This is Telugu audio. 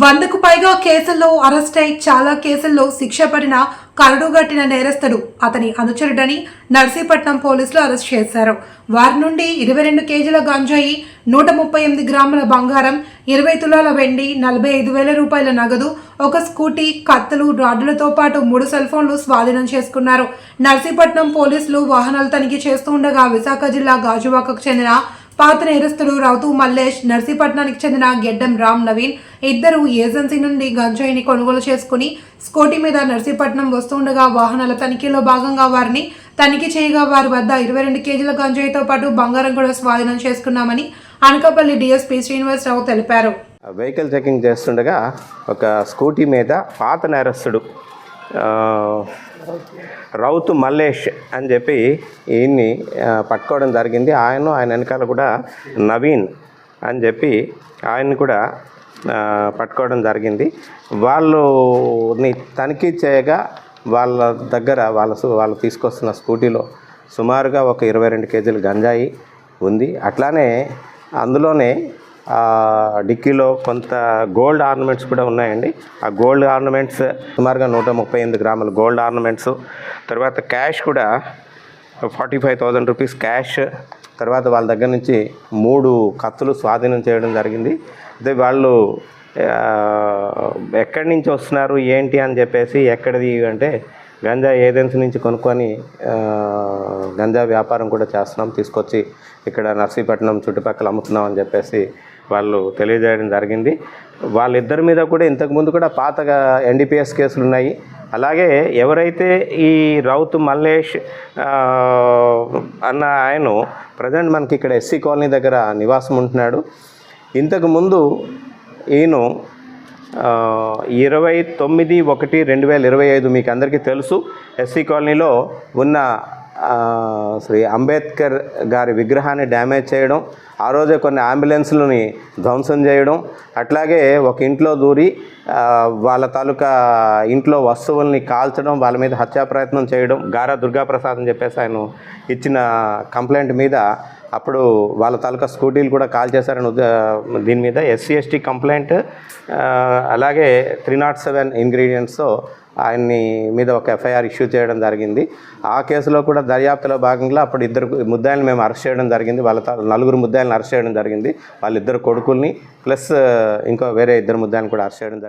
వందకు పైగా కేసుల్లో అరెస్ట్ అయి చాలా కేసుల్లో శిక్ష పడిన కరడుగట్టిన నేరస్తుడు అతని అనుచరుడని నర్సీపట్నం పోలీసులు అరెస్ట్ చేశారు. వారి నుండి ఇరవై రెండు కేజీల గంజాయి నూట ముప్పై ఎనిమిది గ్రాముల బంగారం ఇరవై తులాల వెండి నలభై ఐదు వేల రూపాయల నగదు ఒక స్కూటీ కత్తులు రాడ్డులతో పాటు మూడు సెల్ ఫోన్లు స్వాధీనం చేసుకున్నారు. నర్సీపట్నం పోలీసులు వాహనాలు తనిఖీ చేస్తూ ఉండగా విశాఖ జిల్లా గాజువాకకు చెందిన పాత నేరస్తుడు రౌతు మల్లేష్ నర్సీపట్నానికి చెందిన గెడ్డం రామ్ నవీన్ ఇద్దరు ఏజెన్సీ నుండి గంజాయిని కొనుగోలు చేసుకుని స్కూటీ మీద నర్సీపట్నం వస్తుండగా వాహనాల తనిఖీలో భాగంగా వారిని తనిఖీ చేయగా వారి వద్ద ఇరవై రెండు కేజీల గంజాయితో పాటు బంగారం కూడా స్వాధీనం చేసుకున్నామని అనకాపల్లి డిఎస్పీ శ్రీనివాసరావు తెలిపారు. వెహికల్ చెకింగ్ చేస్తుండగా ఒక స్కూటీ మీద పాత నేరస్తుడు రౌతు మల్లేష్ అని చెప్పి ఈయన్ని పట్టుకోవడం జరిగింది. ఆయన ఆయన వెనకాల కూడా నవీన్ అని చెప్పి ఆయన్ని కూడా పట్టుకోవడం జరిగింది. వాళ్ళని తనిఖీ చేయగా వాళ్ళ దగ్గర వాళ్ళ వాళ్ళు తీసుకొస్తున్న స్కూటీలో సుమారుగా ఒక ఇరవై రెండు కేజీలు గంజాయి ఉంది. అట్లానే అందులోనే డిక్కీలో కొంత గోల్డ్ ఆర్నమెంట్స్ కూడా ఉన్నాయండి. ఆ గోల్డ్ ఆర్నమెంట్స్ సుమారుగా నూట ముప్పై ఎనిమిది గ్రాముల గోల్డ్ ఆర్నమెంట్స్. తర్వాత క్యాష్ కూడా forty five thousand rupees cash. తర్వాత వాళ్ళ దగ్గర నుంచి మూడు కత్తులు స్వాధీనం చేయడం జరిగింది. అదే వాళ్ళు ఎక్కడి నుంచి వస్తున్నారు ఏంటి అని చెప్పేసి ఎక్కడిది అంటే గంజా ఏజెన్సీ నుంచి కొనుక్కొని గంజా వ్యాపారం కూడా చేస్తున్నాం. తీసుకొచ్చి ఇక్కడ నర్సీపట్నం చుట్టుపక్కల అమ్ముతున్నాం అని చెప్పేసి వాళ్ళు తెలియజేయడం జరిగింది. వాళ్ళిద్దరి మీద కూడా ఇంతకుముందు కూడా పాతగా ఎన్డీపీఎస్ కేసులు ఉన్నాయి. అలాగే ఎవరైతే ఈ రౌత్ మల్లేష్ అన్న ఆయన ప్రజెంట్ మనకి ఇక్కడ ఎస్సీ కాలనీ దగ్గర నివాసం ఉంటున్నాడు. ఇంతకుముందు ఈయన ఇరవై తొమ్మిది ఒకటి రెండు వేల ఇరవై ఐదు మీకు అందరికీ తెలుసు. ఎస్సీ కాలనీలో ఉన్న శ్రీ అంబేద్కర్ గారి విగ్రహాన్ని డ్యామేజ్ చేయడం ఆ రోజే కొన్ని అంబులెన్స్లని ధ్వంసం చేయడం అట్లాగే ఒక ఇంట్లో దూరి వాళ్ళ తాలూకా ఇంట్లో వస్తువుల్ని కాల్చడం వాళ్ళ మీద హత్యా ప్రయత్నం చేయడం గారా దుర్గాప్రసాద్ అని చెప్పేసి ఆయన ఇచ్చిన కంప్లైంట్ మీద అప్పుడు వాళ్ళ తాలూకా స్కూటీలు కూడా కాల్ చేశారని దీని మీద S C S T complaint అలాగే త్రీ నాట్ సెవెన్ ఇంగ్రీడియంట్స్తో ఆయన్ని మీద ఒక ఎఫ్ఐఆర్ ఇష్యూ చేయడం జరిగింది. ఆ కేసులో కూడా దర్యాప్తులో భాగంగా అప్పుడు ఇద్దరు ముద్దాయిలను మేము అరెస్ట్ చేయడం జరిగింది. వాళ్ళ నలుగురు ముద్దాయిలను అరెస్ట్ చేయడం జరిగింది. వాళ్ళిద్దరు కొడుకుల్ని ప్లస్ ఇంకో వేరే ఇద్దరు ముద్దాయిలను కూడా అరెస్ట్ చేయడం జరిగింది.